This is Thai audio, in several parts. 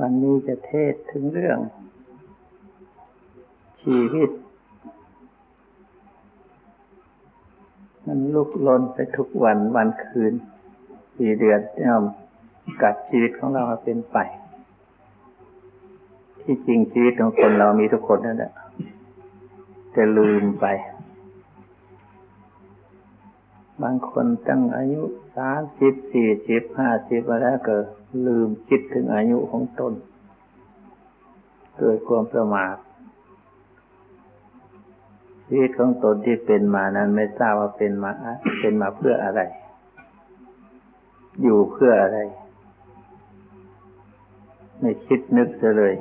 วันนี้จะเทศถึงเรื่อง ชีวิต มันลุกลนไปทุกวันวันคืนปีเดือนย่อมกัดชีวิตของเราเป็นไป ที่จริงชีวิตของคนเรามีทุกคนนั่นแหละแต่ลืมไป บางคนตั้งอายุ สามสิบสี่สิบห้าสิบมาแล้วก็ลืมคิดถึงอายุของตนโดความประมาทชีวิตของตนที่เป็นมานั้นไม่ทราบว่าเป็นมาเป็นมาเพื่ออะไร อยู่เพื่ออะไร ไม่คิดนึกเลย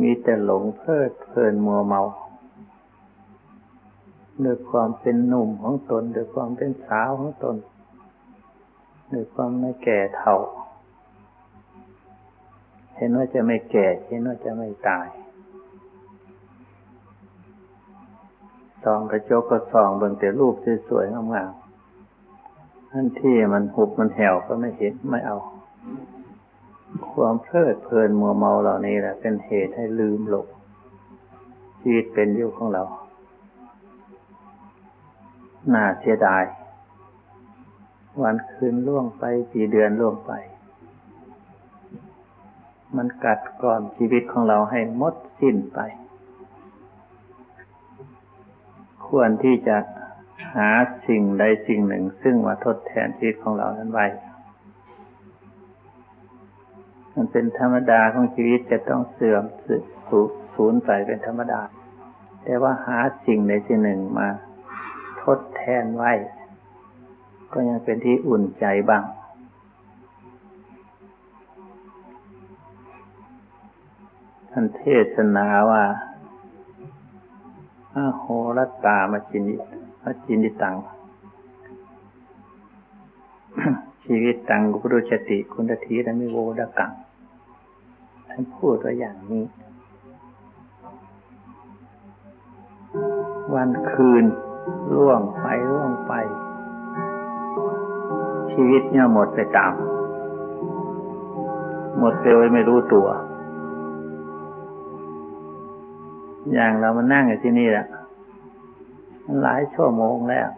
มีแต่หลงเพลิดเพลินมัวเมา ด้วยความเป็นหนุ่มของตนด้วยความเป็นสาวของตนด้วยความไม่แก่เท่า เห็นว่าจะไม่แก่เห็นว่าจะไม่ตายส่องกระจกก็ส่องเบิ่งแต่รูปสวยๆงามๆนั่นที่มันหุบมันแหวก็ไม่เห็นไม่เอา ความเพลิดเพลินมัวเมาเหล่านี้แหละเป็นเหตุให้ลืมหลงชีวิตเป็นอยู่ของเรา น่าเสียดาย วันคืนล่วงไปปีเดือนล่วงไป มันกัดกร่อนชีวิตของเราให้หมดสิ้นไป ควรที่จะหาสิ่งใดสิ่งหนึ่ง ซึ่งมาทดแทนชีวิตของเรานั้นไว้มันเป็นธรรมดาของชีวิตจะต้องเสื่อมสูญไปเป็นธรรมดา แต่ว่าหาสิ่งใดสิ่งหนึ่งมา ดแทนไว้ ก็ยังเป็นที่อุ่นใจบ้าง ท่านเทศนาว่าอโหรตามาจินิมาจินิตัง ชีวิตตังกุรุชติคุณทีและมิโวดกัง ท่านพูดตัวอย่างนี้ วันคืน ล่วงไปล่วงไป ชีวิตเนี่ยหมดไปตาม หมดไปโดยไม่รู้ตัว อย่างเรามานั่งอยู่ที่นี่แหละหลายชั่วโมงแล้ว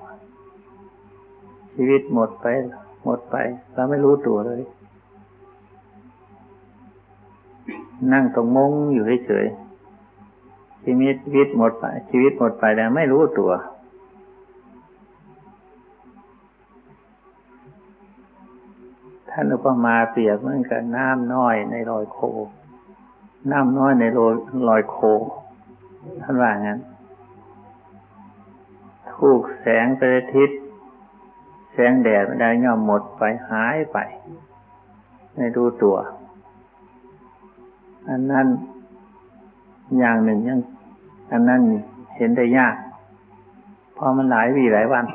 ชีวิตหมดไป หมดไป เราไม่รู้ตัวเลย นั่งตรงมงอยู่เฉยๆชีวิตชีวิตหมดไป ชีวิตหมดไปแล้วไม่รู้ตัว ท่านอุปมาเปรียบเหมือนกับน้ำน้อยในรอยโค น้ำน้อยในรอยโค ท่านว่างั้น ถูกแสงพระอาทิตย์ แสงแดดไม่ได้ย่อมหมดไปหายไป ไม่รู้ตัว อันนั้นอย่างหนึ่งยัง อันนั้นเห็นได้ยาก เพราะมันหลายวีหลายวัน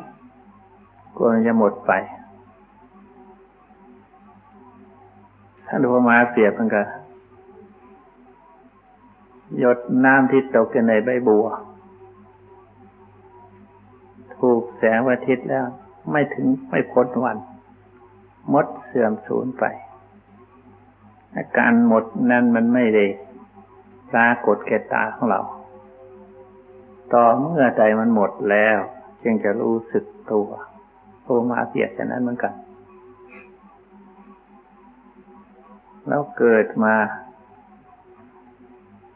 กลัวมันจะหมดไปาดูมาเปรียบมันกับหยดน้ำที่ตกในใบบัว ถูกแสงอาทิตย์แล้ว ไม่ถึงไม่พ้นวัน มดเสื่อมสูญไป อาการหมดนั้นมันไม่ได้ปรากฏแก่ตาของเรา ต่อเมื่อใดมันหมดแล้ว จึงจะรู้สึกตัวโทมาเสียฉะนั้นเหมือนกัน แล้วเกิดมา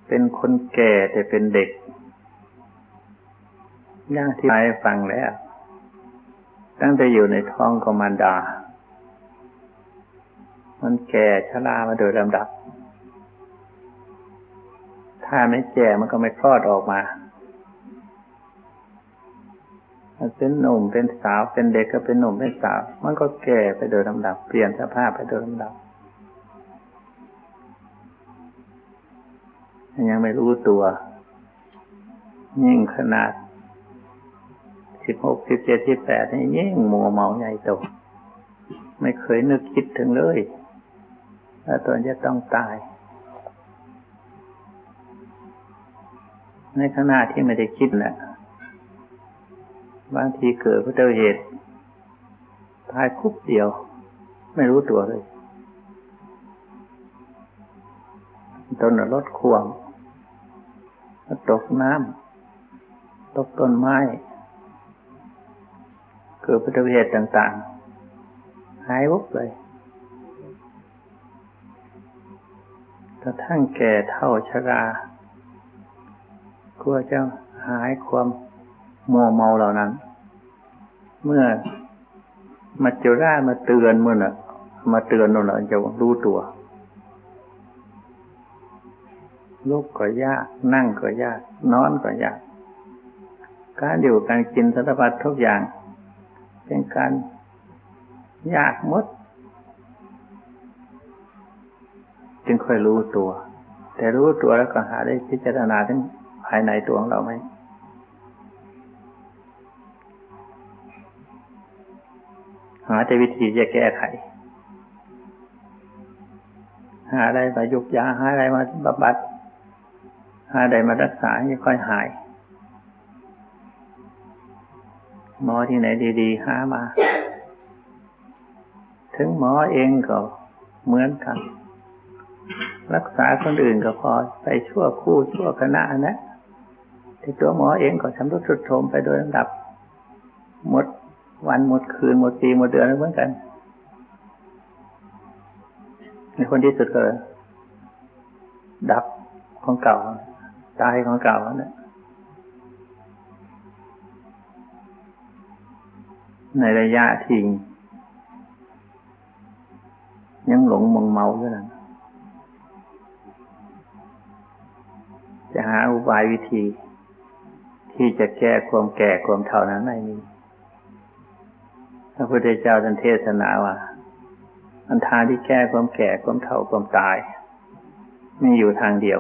เป็นคนแก่แต่เป็นเด็กย่างที่ไปฟังแล้ว ตั้งแต่อยู่ในท้องของมารดา มันแก่ชรามาโดยลำดับ ถ้าไม่แก่มันก็ไม่คลอดออกมาเป็นหนุ่มเป็นสาวเป็นเด็กก็เป็นหนุ่มเป็นสาว มันก็แก่ไปโดยลำดับ เปลี่ยนสภาพไปโดยลำดับ ยังไม่รู้ตัว ยิ่งขนาดสิบหกสิบเจ็ดสิบแปดนี่ยิ่งมัวเมาใหญ่โตไม่เคยนึกคิดถึงเลยว่าตัวจะต้องตาย ในขณะที่ไม่ได้คิดนะบางทีเกิดพระเจ้าเหตุตายคุบเดียว ไม่รู้ตัวเลย ต้นรถควงตกน้ำตกต้นไม้เกิดพุทธเหตุต่างๆ หายวุบเลยกระทั่งแก่เท่าชรากลัวจะหายความมัวเมาเหล่านั้น เมื่อมาเจอร่ามาเตือนเมื่อน่ะ มาเตือนเราเราจะรู้ตัว ลุกก็ยาก นั่งก็ยาก นอนก็ยากการอยู่การกินสารพัดทุกอย่าง เป็นการยากมด จึงค่อยรู้ตัว แต่รู้ตัวแล้วก็หาได้พิจารณาทั้งภายในตัวของเราไหมหาแต่วิธีจะแก้ไข หาอะไรมายุกยาหาอะไรมาบำบัด หาใดมารักษาให้ค่อยหาย หมอที่ไหนดีๆหามา ถึงหมอเองก็เหมือนกัน รักษาคนอื่นก็พอไปชั่วคู่ชั่วคณะนะที่ตัวหมอเองก็ชำรุดทรุดโทรมไปโดยลำดับ หมดวันหมดคืนหมดปีหมดเดือนเหมือนกันในคนที่สุดก็ดับของเก่า ตายของเก่าเนี่ยในระยะที่ยังหลงมองเมาอยู่นั่นจะหาอุบายวิธี ที่จะแก้ความแก่ความเท่านั้นไม่มีพระพุทธเจ้าท่านเทศนาว่าอันทางที่แก้ความแก่ความเท่าความตาย มีอยู่ทางเดียว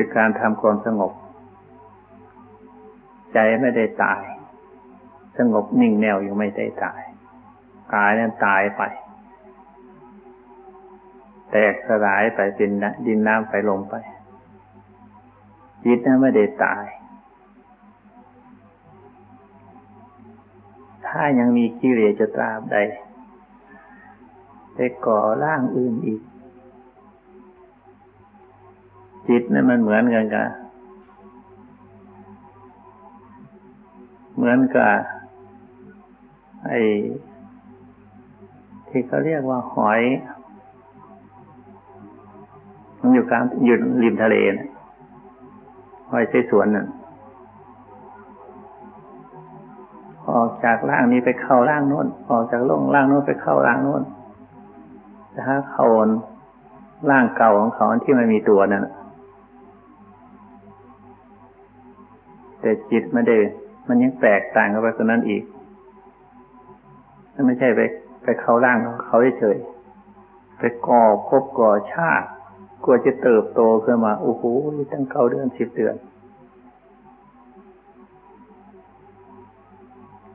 คือการทำความสงบ ใจไม่ได้ตาย สงบนิ่งแนวอยู่ไม่ได้ตาย กายนั้นตายไป แตกสลายไปเป็นดินน้ำไปลมไป จิตนั้นไม่ได้ตาย ถ้ายังมีกิเลสจะตราบใดไปก่อร่างอื่นอีก จิตนี่มันเหมือนกันกับเหมือนกับไอ้ที่เขาเรียกว่าหอย มันอยู่กลางอยู่ริมทะเลนะหอยใช้สวนนั่นออกจากร่างนี้ไปเข้าร่างโน้น ออกจากล่องร่างโน้นไปเข้าร่างโน้นถ้าเขาร่างเก่าของเขาที่มันมีตัวนั่น แต่จิตไม่ได้ มันยังแตกต่างกันไปกว่านั้นอีกนั่นไม่ใช่ไปไปเข้าร่างเขาเฉยไปก่อพบก่อชาติกลัวจะเติบโตขึ้นมาโอ้โหตั้งเก้าเดือนสิบเดือน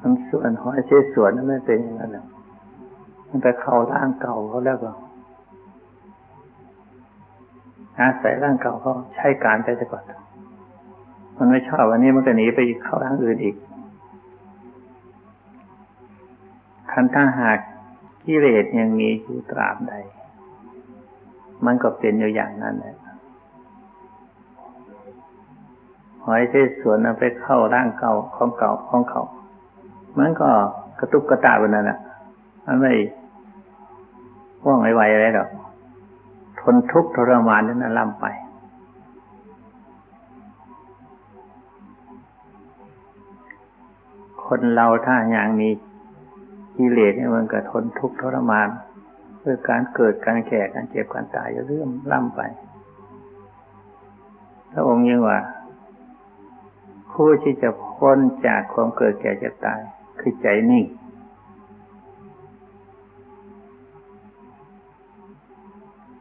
ทั้งส่วนหอยเชส่วนนั้นไม่เป็นอย่างนั้นมันไปเข้าร่างเก่าเขาแล้วก็อาศัยร่างเก่าเขาใช้การไปแต่ก่อน มันไม่ชอบวันนี้มันก็หนีไปเข้าทางอื่นอีก คันถ้าหากกิเลสยังมีอยู่ตราบใด มันก็เป็นอยู่อย่างนั้นแหละหอยที่สวนไปเข้าร่างเก่าของเก่าของเขา มันก็กระตุกกระตาบนนั้นแหละมันไม่ว่องไวๆอะไรหรอก ทนทุกข์ทรมานนั้นล่ำไป คนเราถ้าอย่างมีกิเลสเนี่ยมันก็ทนทุกข์ทรมานเพื่อการเกิดการแก่การเจ็บการตายจะเรื่อมล่ำไปพระองค์ยังว่า ผู้ที่จะพ้นจากความเกิดแก่เจ็บตาย คือใจนิ่ง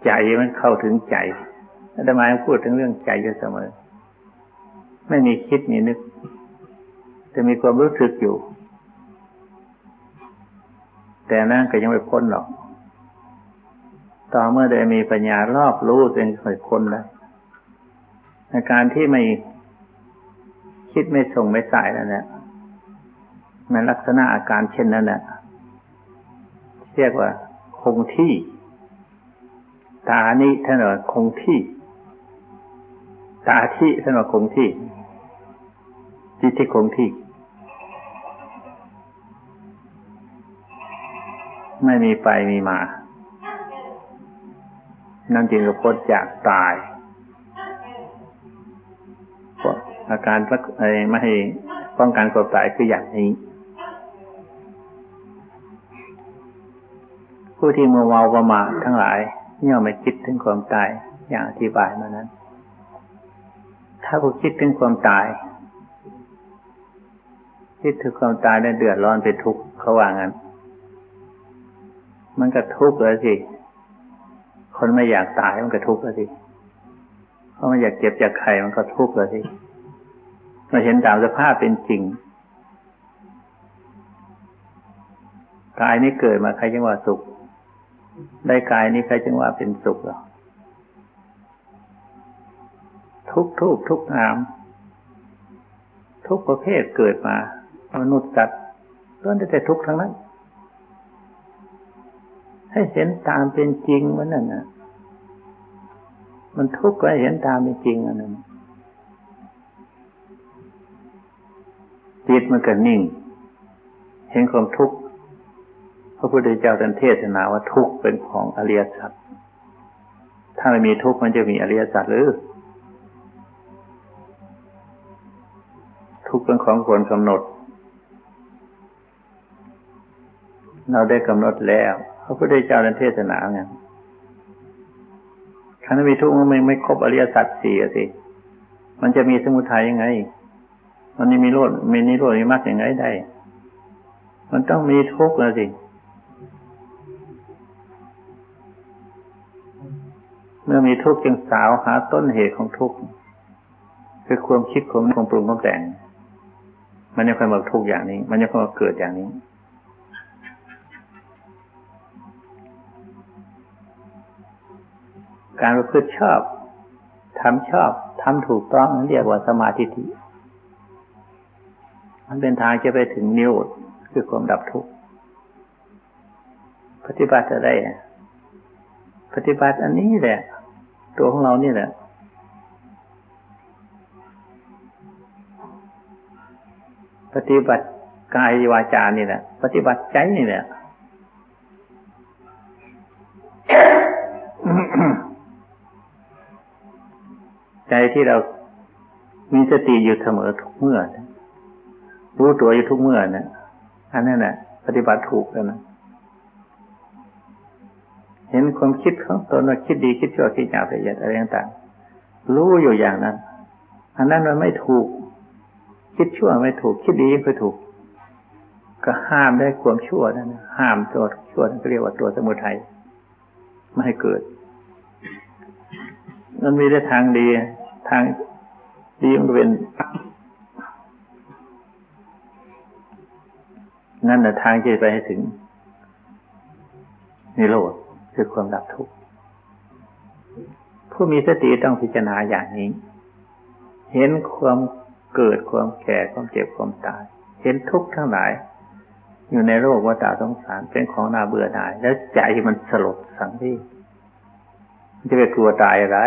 ใจมันเข้าถึงใจอาตมาพูดถึงเรื่องใจอยู่เสมอ ไม่มีคิดมีนึก จะมีความรู้สึกอยู่ แต่นั่นก็ยังไม่พ้นหรอก ต่อเมื่อได้มีปัญญารอบรู้จึงค่อยพ้นได้ในการที่ไม่คิดไม่ส่งไม่สายนั่นแหละมันลักษณะอาการเช่นนั้นแหละเรียกว่าคคงที่ ตานี้ท่านว่าคงที่ ตาที่ท่านว่าคงที่จิตที่คงที่ ไม่มีไปมีมา นั่นจึงก็พ้นจากตายอาการไม่ให้ป้องกันความตายคืออย่างนี้ ผู้ที่มัวเมาประมาททั้งหลายย่อมไม่คิดถึงความตายอย่างอธิบายมานั้น ถ้าผู้คิดถึงความตาย คิดถึงความตายแล้วเดือดร้อนเป็นทุกข์เขาว่างั้น มันก็ทุกข์เลยสิ คนไม่อยากตายมันก็ทุกข์เลยสิเพราะมันอยากเจ็บอยากไข้มันก็ทุกข์เลยสิเราเห็นตามสภาพเป็นจริงกายนี้เกิดมาใครจึงว่าสุข ได้กายนี้ใครจึงว่าเป็นสุขหรอทุกทุกทุกนาม ทุกประเภทเกิดมามนุษย์สัตว์ล้วนแต่ทุกทั้งนั้น ให้เห็นตามเป็นจริงมันนั่นนะมันทุกข์ก็ให้เห็นตามเป็นจริงอันนั้นจิตมันก็นิ่ง เห็นความทุกข์พระพุทธเจ้าท่านเทศนาว่าทุกข์เป็นของอริยสัจถ้าไม่มีทุกข์มันจะมีอริยสัจหรือ ทุกข์เป็นของควรกำหนด เราได้กำหนดแล้ว พระพุทธเจ้าท่านเทศนาไงถ้าไม่มีทุกข์มันไม่ไม่ครบอริยสัจสี่สิ มันจะมีสมุทัยยังไง มันนี่มีโลดมีนิโรธมีมรรคย่างไรได้ มันต้องมีทุกข์แล้วสิ เมื่อมีทุกข์จึงสาวหาต้นเหตุของทุกข์คือความคิดความความปรุงความแต่ง มันยังคอยมาทุกข์อย่างนี้ มันยังคอยมาเกิดอย่างนี้ การประพฤติชอบทำชอบทำถูกต้องเรียกว่าสมาธิมันเป็นทางจะไปถึงนิโรธคือความดับทุกข์ปฏิบัติจะได้ปฏิบัติอันนี้แหละ ตัวของเรานี่แหละปฏิบัติกายวาจานี่แหละปฏิบัติใจนี่แหละ ที่เรามีสติอยู่เสมอทุกเมื่อรู้ตัวอยู่ทุกเมื่อนะอันนั้นแหละปฏิบัติถูกแล้วนะเห็นความคิดของตนว่าคิดดีคิดชั่วคิดหยาบละเอียดอะไรต่างๆรู้อยู่อย่างนั้น อันนั้นมันไม่ถูก คิดชั่วไม่ถูก คิดดีไม่ถูก ก็ห้ามได้ความชั่วนั่นห้ามตัวชั่วนั่นก็เรียกว่าตัวสมุทัยไม่ให้เกิด มันมีได้ทางดี ทางดีมันเป็นนั่นแหละทางที่ไปให้ถึงนิโรธคือความดับทุกข์ผู้มีสติต้องพิจารณาอย่างนี้ เห็นความเกิดความแก่ความเจ็บความตาย เห็นทุกข์ทั้งหลาย อยู่ในโลกวัฏสงสารเป็นของน่าเบื่อหน่าย แล้วใจมันสลดสังที่จะไปกลัวตายอะไร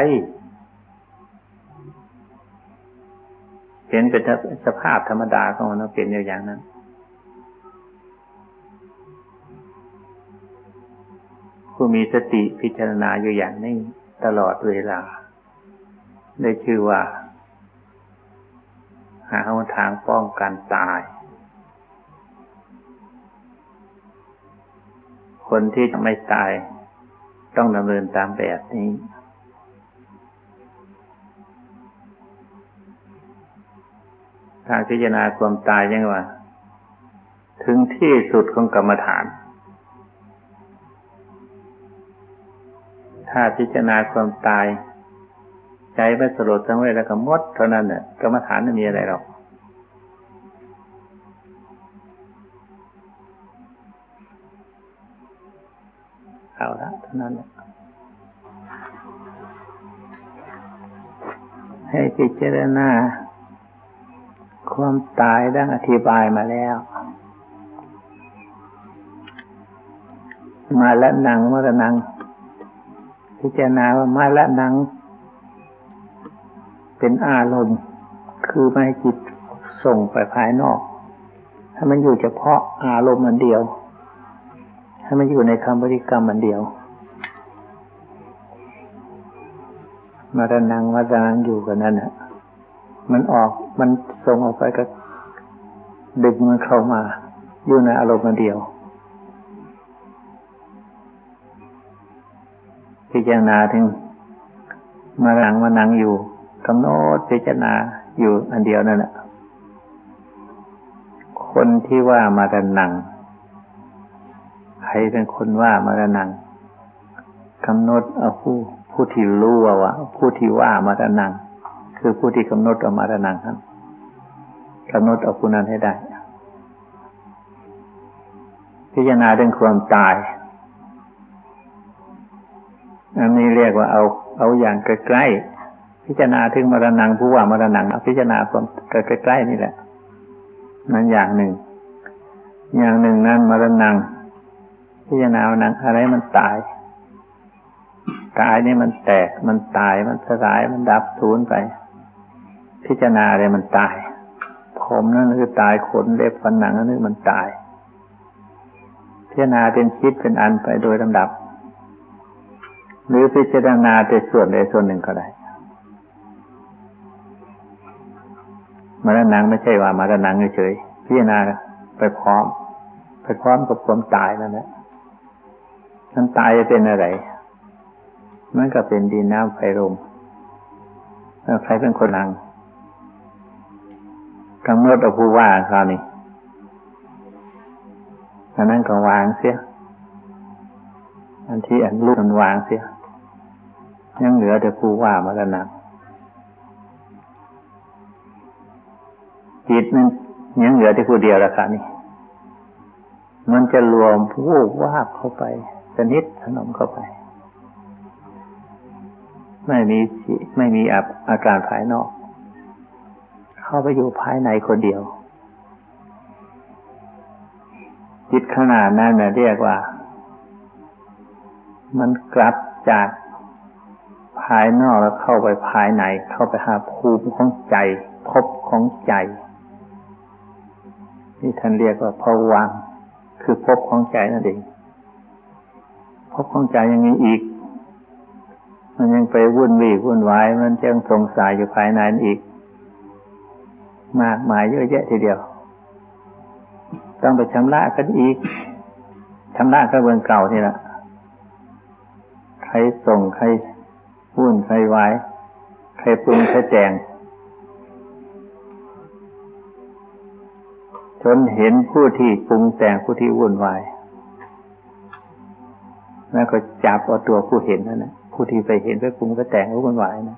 ห็นเป็นสภาพธรรมดาของมันเป็นอย่างนั้นผู้มีสติพิจารณาอยู่อย่างนี้ตลอดเวลา ได้ชื่อว่า หาทางป้องกันตาย คนที่จะไม่ตายต้องดำเนินตามแบบนี้ ทางพิจารณาความตายยังว่า ถึงที่สุดของกรรมฐาน ถ้าพิจารณาความตาย ใจไม่สลดทั้งเวแล้วก็มดเท่านั้นเนี่ยกรรมฐานไม่มีอะไรหรอกเอาละเท่านั้นแหละให้พิจารณา ความตายดังอธิบายมาแล้ว มาละนังมาละนัง พิจารณาว่ามาละนัง เป็นอารมณ์ คือไม่ให้จิตส่งไปภายนอกถ้มันอยู่เฉพาะอารมณ์มันเดียวถ้มันอยู่ในคำบริกรรมมันเดียว มาระนังมาระนังอยู่กันนั่นฮะมันออก มันส่งออกไปก็ดึงมันเข้ามา อยู่ในอารมณ์มันเดียว พิจารณาถึงมาหลังมานังอยู่กำหนดพิจารณาอยู่อันเดียวนั่นแหละคนที่ว่ามาระนังใครเป็นคนว่ามาระนังกำหนดเอาผู้ผู้ที่รู้ว่าว่าผู้ที่ว่ามาระนัง คือผู้ที่กำหนดเอามาระนังครับกำหนดเอาผู้นั้นให้ได้ พิจารณาเรื่องความตายอันนี้เรียกว่าเอา เอาอย่างใกล้ๆพิจารณาถึงมรณงผู้ว่ามรณงเอาพิจารณาความใกล้ๆนี่แหละ นั่นอย่างหนึ่ง อย่างหนึ่งนั้นมรณงพิจารณาหนังอะไรมันตายกายนี่มันแตกมันตายมันสลายมันดับสูญไป พิจารณาอะไรมันตาย ผมนั่นคือตายขนเล็บฟันหนังนั่นคือมันตาย พิจารณาเป็นคิดเป็นอันไปโดยลำดับ หรือพิจารณาแต่ส่วนใดส่วนหนึ่งก็ได้มรณะไม่ใช่ว่ามรณะเฉยพิจารณาไปพร้อม ไปพร้อมกับความตายนั่นแหละมันตายจะเป็นอะไร มันก็เป็นดินน้ำไฟลมใครเป็นคนนัง กำหนดเอาผู้ว่าคราวนี้อันนั้นก็วางเสีย อันที่อันลูกมันวางเสีย ยังเหลือแต่ผู้ว่ามาแล้วนะจิตนั้นยังเหลือแต่ผู้เดียวละค่ะนี่มันจะรวมผู้ว่าเข้าไปสนิทสนมเข้าไป ไม่มีไม่มีอาการภายนอก เข้าไปอยู่ภายในคนเดียว จิตขนาดนั้นนะเรียกว่า มันกลับจากภายนอกแล้วเข้าไปภายใน เข้าไปหาภูมิของใจพบของใจ นี่ท่านเรียกว่าภวังคือพบของใจนั่นเองพบของใจยังมีอีก มันยังไปวุ่นวี่วุ่นวาย มันยังสงสัยอยู่ภายในอีก มากมายเยอะแยะทีเดียว ต้องไปชำระกันอีกชำระกระเบื้องเก่านี่แหละใครส่งใครวุ่นใครไว้ใครปรุงใครแจงจนเห็นผู้ที่ปรุงแต่งผู้ที่วุ่นวาย แล้วก็จับเอาตัวผู้เห็นนั่นนะผู้ที่ไปเห็นไปปรุงไปแต่งวุ่นวายนะ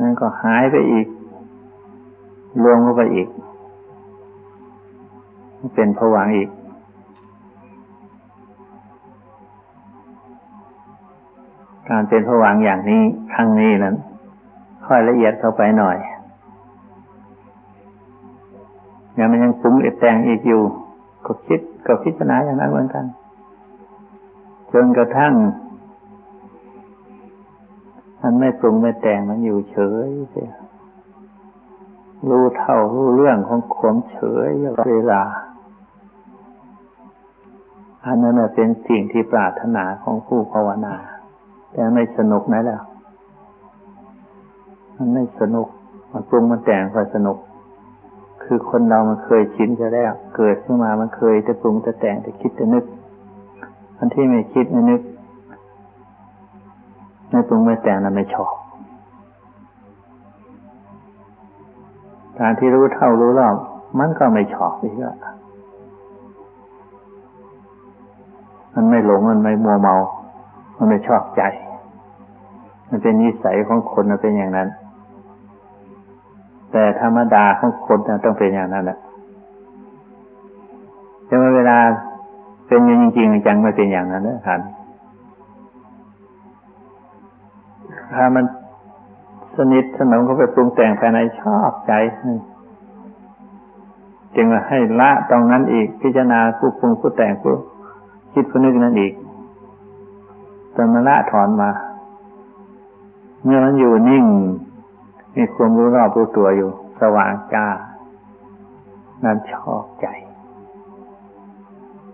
นั่นก็หายไปอีก รวมเข้าไปอีก เป็นผวังอีก การเป็นผวังอย่างนี้ครั้งนี้นั้น ค่อยละเอียดเข้าไปหน่อยอย่างมันยังปรุงเอแต่งอีกอยู่ก็คิดก็พิจารณาอย่างนั้นเหมือนกัน จนกระทั่งมันไม่ปรุงไม่แต่งมันอยู่เฉยเสีย รู้เท่ารู้เรื่องของขมเฉยเวลา อันนั้นเป็นสิ่งที่ปรารถนาของผู้ภาวนา แต่ไม่สนุกนะแล้วมันไม่สนุก มันปรุงมันแต่งค่อยสนุก คือคนเรามันเคยชินจะแล้ว เกิดขึ้นมามันเคยจะปรุงจะแต่งจะคิดจะนึก อันที่ไม่คิดไม่นึก ไม่ปรุงไม่แต่งนั้นไม่ชอบ การที่รู้เท่ารู้รอบ มันก็ไม่ชอบอีกละมันไม่หลงมันไม่มัวเมา มันไม่ชอบใจ มันเป็นนิสัยของคนมันเป็นอย่างนั้น แต่ธรรมดาของคนต้องเป็นอย่างนั้นแหละแต่เวลาเป็นจริงจังไม่เป็นอย่างนั้นนะครับถ้ามัน สนิทสนมเขาไปปรุงแต่งภายในชอบใจจึงให้ละตรงนั้นอีกพิจารณาผู้ปรุงผู้แต่งผู้คิดก็นึกนั่นอีกจนมันละถอนมา เมื่อมันอยู่นิ่ง มีความรู้รอบรู้ตัวอยู่ สว่างจ้า นั่นชอบใจ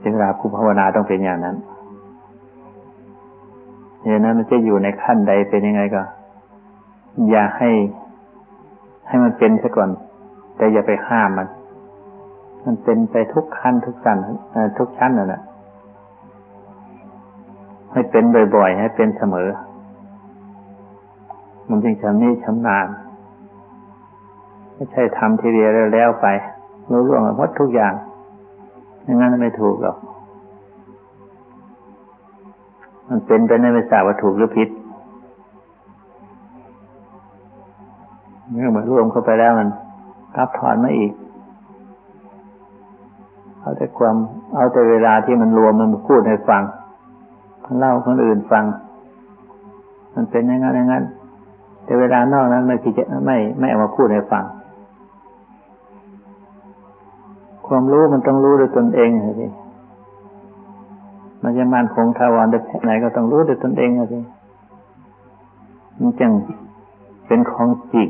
จึงราภูภาวนาต้องเป็นอย่างนั้นอย่างนั้นมันจะอยู่ในขั้นใดเป็นยังไงก็ อย่าให้ ให้มันเป็นซะก่อน แต่อย่าไปห้ามมัน มันเป็นไปทุกขั้นทุกสั้นทุกชั้นนั่นแหละให้เป็นบ่อยๆ ให้เป็นเสมอ มันจึงชำนิชำนาญไม่ใช่ทำทีเดียวแล้วไปรู้ร่วงหมดทุกอย่างอย่างนั้นไม่ถูกหรอก มันเป็นไปในไม่ทราบว่าถูกหรือผิด เมื่อมันรวมเข้าไปแล้วมันรับถอนมาอีก เอาแต่ความ เอาแต่เวลาที่มันรวมมันพูดให้ฟังเล่าคนอื่นฟัง มันเป็นอย่างนั้นอย่างนั้น แต่เวลานอกนั้นไม่คิดจะไม่ไม่เอามาพูดให้ฟัง ความรู้มันต้องรู้ด้วยตนเองเลยมันจะมันคงทาวรได้แค่ไหนก็ต้องรู้ด้วยตนเองเลยมันจึงเป็นของจริง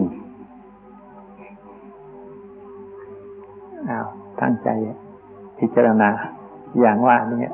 อ้าวตั้งใจพิจารณาอย่างว่านี้